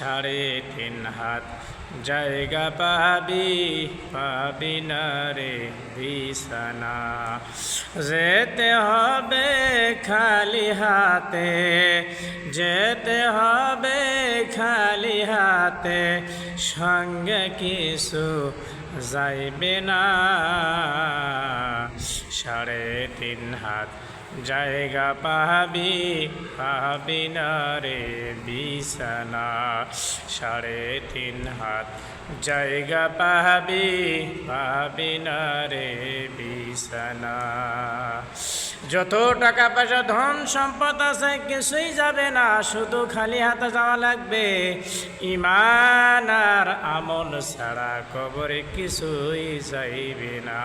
সাড়ে তিন হাত। জায়গা পাবি পাবি না রে বিছানা। যেতে হবে খালি হাতে, যেতে হবে খালি হাতে, সঙ্গে কিছু যাইবে না। সাড়ে তিন হাত। জায়গা পাবি পাবি না রে বিছানা। সাড়ে তিন হাত। জায়গা পাবি পাবি না রে বিছানা। যত টাকা পয়সা, ধন সম্পদ আছে, কিছুই যাবে না। শুধু খালি হাতে যাওয়া লাগবে। ইমান আর আমল ছাড়া কবরে কিছুই যাইবে না।